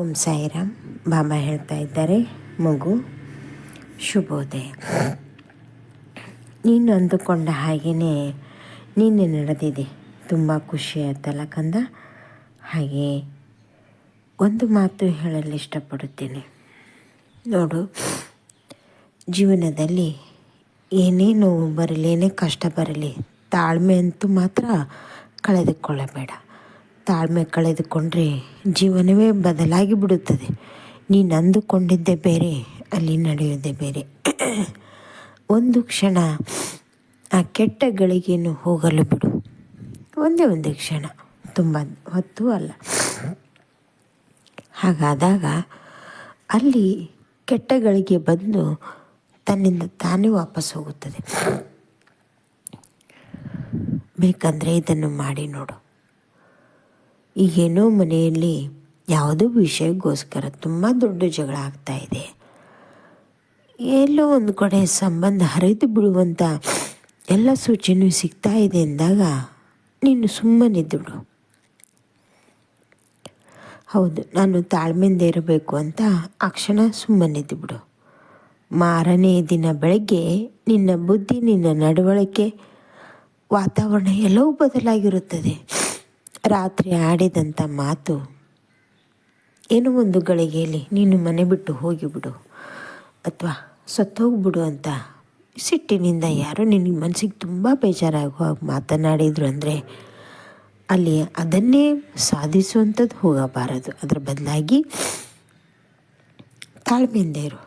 ಓಂ ಸಾಯಿರಾಮ್. ಬಾಬಾ ಹೇಳ್ತಾ ಇದ್ದಾರೆ, ಮಗು, ಶುಭೋದಯ. ನೀನು ಅಂದುಕೊಂಡ ಹಾಗೆಯೇ ನಿನ್ನೆ ನಡೆದಿದೆ. ತುಂಬ ಖುಷಿ ಆಯ್ತಲ್ಲ ಕಂದ? ಹಾಗೆ ಒಂದು ಮಾತು ಹೇಳಲು ಇಷ್ಟಪಡುತ್ತೇನೆ. ನೋಡು, ಜೀವನದಲ್ಲಿ ಏನೇ ನೋವು ಬರಲಿ, ಏನೇ ಕಷ್ಟ ಬರಲಿ, ತಾಳ್ಮೆ ಅಂತೂ ಮಾತ್ರ ಕಳೆದುಕೊಳ್ಳಬೇಡ. ತಾಳ್ಮೆ ಕಳೆದುಕೊಂಡ್ರೆ ಜೀವನವೇ ಬದಲಾಗಿ ಬಿಡುತ್ತದೆ. ನೀನು ಅಂದುಕೊಂಡಿದ್ದೇ ಬೇರೆ, ಅಲ್ಲಿ ನಡೆಯೋದೇ ಬೇರೆ. ಒಂದು ಕ್ಷಣ ಆ ಕೆಟ್ಟ ಗಳಿಗೆಯನ್ನು ಹೋಗಲು ಬಿಡು. ಒಂದೇ ಒಂದು ಕ್ಷಣ. ತುಂಬ ಹೊತ್ತು ಅಲ್ಲ. ಹಾಗಾದಾಗ ಅಲ್ಲಿ ಕೆಟ್ಟ ಗಳಿಗೆ ಬಂದು ತನ್ನಿಂದ ತಾನೇ ವಾಪಸ್ ಹೋಗುತ್ತದೆ. ಬೇಕಂದರೆ ಇದನ್ನು ಮಾಡಿ ನೋಡು. ಈಗೇನೋ ಮನೆಯಲ್ಲಿ ಯಾವುದೋ ವಿಷಯಕ್ಕೋಸ್ಕರ ತುಂಬ ದೊಡ್ಡ ಜಗಳ ಆಗ್ತಾ ಇದೆ. ಎಲ್ಲೋ ಒಂದು ಕಡೆ ಸಂಬಂಧ ಹರಿದು ಬಿಡುವಂಥ ಎಲ್ಲ ಸೂಚನೆ ಸಿಗ್ತಾ ಇದೆ ಎಂದಾಗ ನೀನು ಸುಮ್ಮನಿದ್ದುಡು ಹೌದು, ನಾನು ತಾಳ್ಮೆಯಿಂದ ಇರಬೇಕು ಅಂತ ಆ ಕ್ಷಣ ಸುಮ್ಮನಿದ್ದು ಬಿಡು ಮಾರನೇ ದಿನ ಬೆಳಗ್ಗೆ ನಿನ್ನ ಬುದ್ಧಿ, ನಿನ್ನ ನಡವಳಿಕೆ ವಾತಾವರಣ ಎಲ್ಲವೂ ಬದಲಾಗಿರುತ್ತದೆ. ರಾತ್ರಿ ಆಡಿದಂಥ ಮಾತು, ಏನೋ ಒಂದು ಗಳಿಗೆಯಲ್ಲಿ ನೀನು ಮನೆ ಬಿಟ್ಟು ಹೋಗಿಬಿಡು ಅಥವಾ ಸತ್ತೋಗ್ಬಿಡು ಅಂತ ಸಿಟ್ಟಿನಿಂದ ಯಾರೋ ನಿನಗೆ ಮನಸ್ಸಿಗೆ ತುಂಬ ಬೇಜಾರಾಗುವ ಮಾತನಾಡಿದರು ಅಂದರೆ ಅಲ್ಲಿ ಅದನ್ನೇ ಸಾಧಿಸುವಂಥದ್ದು ಹೋಗಬಾರದು. ಅದರ ಬದಲಾಗಿ ತಾಳ್ಮೆಯಿಂದ ಇರು.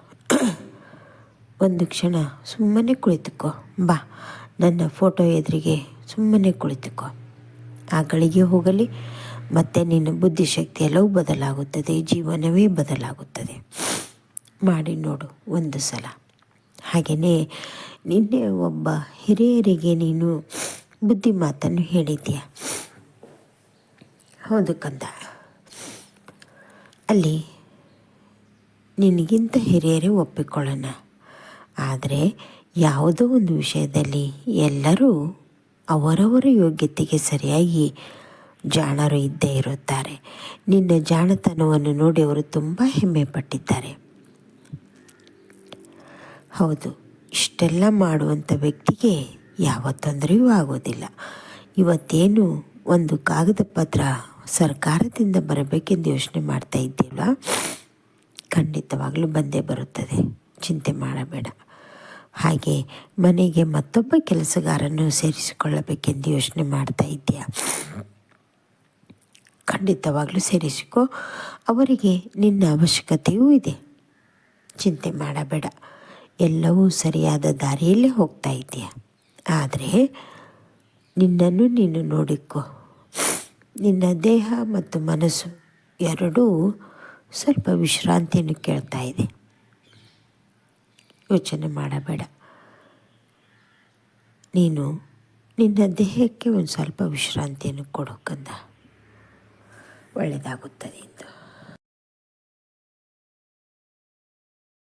ಒಂದು ಕ್ಷಣ ಸುಮ್ಮನೆ ಕುಳಿತುಕೋ. ಬಾ, ನನ್ನ ಫೋಟೋ ಎದುರಿಗೆ ಸುಮ್ಮನೆ ಕುಳಿತುಕೋ. ಆ ಗಳಿಗೆ ಹೋಗಲಿ. ಮತ್ತು ನಿನ್ನ ಬುದ್ಧಿಶಕ್ತಿ ಎಲ್ಲವೂ ಬದಲಾಗುತ್ತದೆ. ಜೀವನವೇ ಬದಲಾಗುತ್ತದೆ. ಮಾಡಿ ನೋಡು ಒಂದು ಸಲ. ಹಾಗೆಯೇ ನಿನ್ನೆ ಒಬ್ಬ ಹಿರಿಯರಿಗೆ ನೀನು ಬುದ್ಧಿ ಮಾತನ್ನು ಹೇಳಿದ್ದೀಯ? ಹೌದು ಕಂದ. ಅಲ್ಲಿ ನಿನಗಿಂತ ಹಿರಿಯರೇ ಒಪ್ಪಿಕೊಳ್ಳೋಣ. ಆದರೆ ಯಾವುದೋ ಒಂದು ವಿಷಯದಲ್ಲಿ ಎಲ್ಲರೂ ಅವರವರ ಯೋಗ್ಯತೆಗೆ ಸರಿಯಾಗಿ ಜಾಣರು ಇದ್ದೇ ಇರುತ್ತಾರೆ. ನಿನ್ನ ಜಾಣತನವನ್ನು ನೋಡಿ ಅವರು ತುಂಬ ಹೆಮ್ಮೆ ಪಟ್ಟಿದ್ದಾರೆ ಹೌದು, ಇಷ್ಟೆಲ್ಲ ಮಾಡುವಂಥ ವ್ಯಕ್ತಿಗೆ ಯಾವ ತೊಂದರೆಯೂ ಆಗೋದಿಲ್ಲ. ಇವತ್ತೇನು ಒಂದು ಕಾಗದ ಪತ್ರ ಸರ್ಕಾರದಿಂದ ಬರಬೇಕೆಂದು ಯೋಚನೆ ಮಾಡ್ತಾ ಇದ್ದೀವ ಖಂಡಿತವಾಗಲೂ ಬಂದೇ ಬರುತ್ತದೆ. ಚಿಂತೆ ಮಾಡಬೇಡ. ಹಾಗೆ ಮನೆಗೆ ಮತ್ತೊಬ್ಬ ಕೆಲಸಗಾರನ್ನು ಸೇರಿಸಿಕೊಳ್ಳಬೇಕೆಂದು ಯೋಚನೆ ಮಾಡ್ತಾ ಇದ್ದೀಯಾ? ಖಂಡಿತವಾಗಲೂ ಸೇರಿಸಿಕೊ. ಅವರಿಗೆ ನಿನ್ನ ಅವಶ್ಯಕತೆಯೂ ಇದೆ. ಚಿಂತೆ ಮಾಡಬೇಡ. ಎಲ್ಲವೂ ಸರಿಯಾದ ದಾರಿಯಲ್ಲೇ ಹೋಗ್ತಾ ಇದೆಯಾ ಆದರೆ ನಿನ್ನನ್ನು ನೀನು ನೋಡಿಕೊ. ನಿನ್ನ ದೇಹ ಮತ್ತು ಮನಸ್ಸು ಎರಡೂ ಸ್ವಲ್ಪ ವಿಶ್ರಾಂತಿಯನ್ನು ಕೇಳ್ತಾ ಇದೆ. ಯೋಚನೆ ಮಾಡಬೇಡ. ನೀನು ನಿನ್ನ ದೇಹಕ್ಕೆ ಒಂದು ಸ್ವಲ್ಪ ವಿಶ್ರಾಂತಿಯನ್ನು ಕೊಡೋಕಂದ ಒಳ್ಳೆಯದಾಗುತ್ತದೆ ಎಂದು